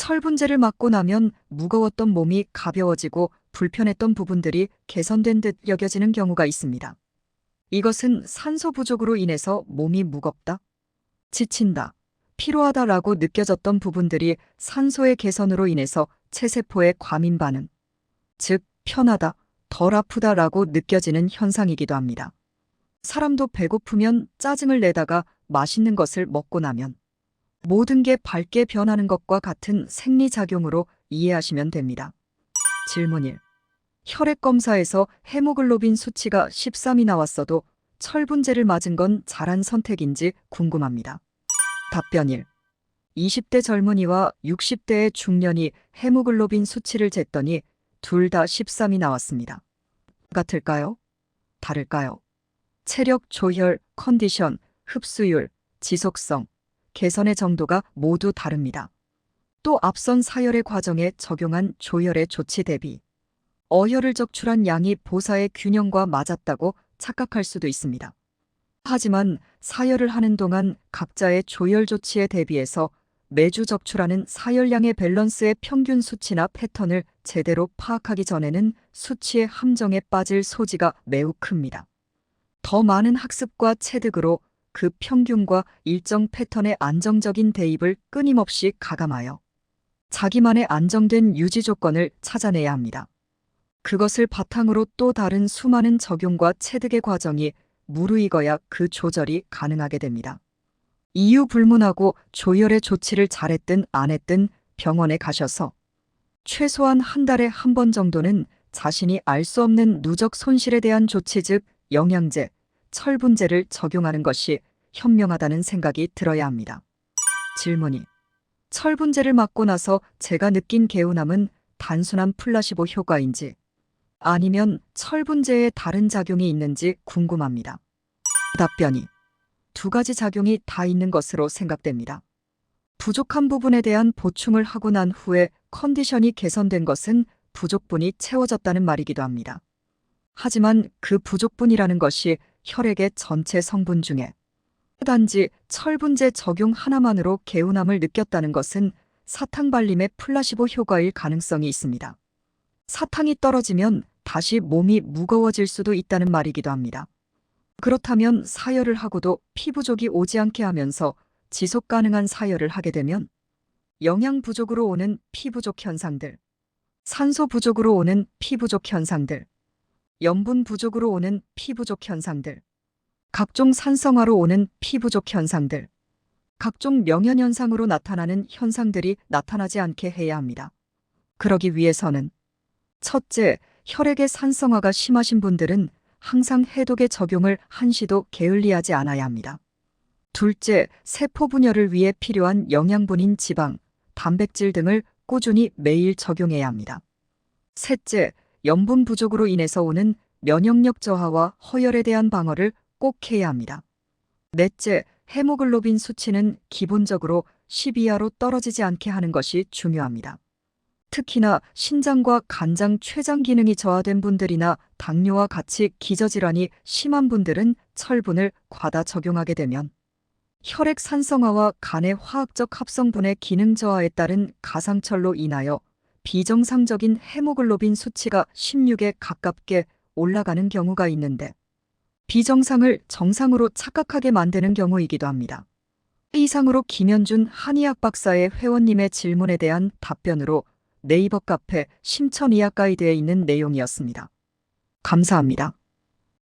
철분제를 맞고 나면 무거웠던 몸이 가벼워지고 불편했던 부분들이 개선된 듯 여겨지는 경우가 있습니다. 이것은 산소 부족으로 인해서 몸이 무겁다, 지친다, 피로하다라고 느껴졌던 부분들이 산소의 개선으로 인해서 체세포의 과민 반응, 즉 편하다, 덜 아프다라고 느껴지는 현상이기도 합니다. 사람도 배고프면 짜증을 내다가 맛있는 것을 먹고 나면 모든 게 밝게 변하는 것과 같은 생리작용으로 이해하시면 됩니다. 질문 1. 혈액 검사에서 헤모글로빈 수치가 13이 나왔어도 철분제를 맞은 건 잘한 선택인지 궁금합니다. 답변 1. 20대 젊은이와 60대의 중년이 헤모글로빈 수치를 쟀더니 둘 다 13이 나왔습니다. 같을까요? 다를까요? 체력, 조혈, 컨디션, 흡수율, 지속성, 개선의 정도가 모두 다릅니다. 또 앞선 사열의 과정에 적용한 조혈의 조치 대비 어혈을 적출한 양이 보사의 균형과 맞았다고 착각할 수도 있습니다. 하지만 사열을 하는 동안 각자의 조혈 조치에 대비해서 매주 적출하는 사열량의 밸런스의 평균 수치나 패턴을 제대로 파악하기 전에는 수치의 함정에 빠질 소지가 매우 큽니다. 더 많은 학습과 체득으로 그 평균과 일정 패턴의 안정적인 대입을 끊임없이 가감하여 자기만의 안정된 유지 조건을 찾아내야 합니다. 그것을 바탕으로 또 다른 수많은 적용과 체득의 과정이 무르익어야 그 조절이 가능하게 됩니다. 이유 불문하고 조혈의 조치를 잘했든 안 했든 병원에 가셔서 최소한 한 달에 한 번 정도는 자신이 알 수 없는 누적 손실에 대한 조치 즉 영양제, 철분제를 적용하는 것이 현명하다는 생각이 들어야 합니다. 질문이 철분제를 맞고 나서 제가 느낀 개운함은 단순한 플라시보 효과인지 아니면 철분제에 다른 작용이 있는지 궁금합니다. 답변이 두 가지 작용이 다 있는 것으로 생각됩니다. 부족한 부분에 대한 보충을 하고 난 후에 컨디션이 개선된 것은 부족분이 채워졌다는 말이기도 합니다. 하지만 그 부족분이라는 것이 혈액의 전체 성분 중에 단지 철분제 적용 하나만으로 개운함을 느꼈다는 것은 사탕 발림의 플라시보 효과일 가능성이 있습니다. 사탕이 떨어지면 다시 몸이 무거워질 수도 있다는 말이기도 합니다. 그렇다면 사열을 하고도 피 부족이 오지 않게 하면서 지속 가능한 사열을 하게 되면 영양 부족으로 오는 피 부족 현상들, 산소 부족으로 오는 피 부족 현상들, 염분 부족으로 오는 피 부족 현상들, 각종 산성화로 오는 피 부족 현상들, 각종 명현 현상으로 나타나는 현상들이 나타나지 않게 해야 합니다. 그러기 위해서는 첫째, 혈액의 산성화가 심하신 분들은 항상 해독의 적용을 한시도 게을리하지 않아야 합니다. 둘째, 세포 분열을 위해 필요한 영양분인 지방, 단백질 등을 꾸준히 매일 적용해야 합니다. 셋째, 염분 부족으로 인해서 오는 면역력 저하와 허혈에 대한 방어를 꼭 해야 합니다. 넷째, 헤모글로빈 수치는 기본적으로 10 이하로 떨어지지 않게 하는 것이 중요합니다. 특히나 신장과 간장 췌장 기능이 저하된 분들이나 당뇨와 같이 기저질환이 심한 분들은 철분을 과다 적용하게 되면 혈액 산성화와 간의 화학적 합성분의 기능 저하에 따른 가상철로 인하여 비정상적인 헤모글로빈 수치가 16에 가깝게 올라가는 경우가 있는데 비정상을 정상으로 착각하게 만드는 경우이기도 합니다. 이상으로 김현준 한의학 박사의 회원님의 질문에 대한 답변으로 네이버 카페 심천의학 가이드에 있는 내용이었습니다. 감사합니다.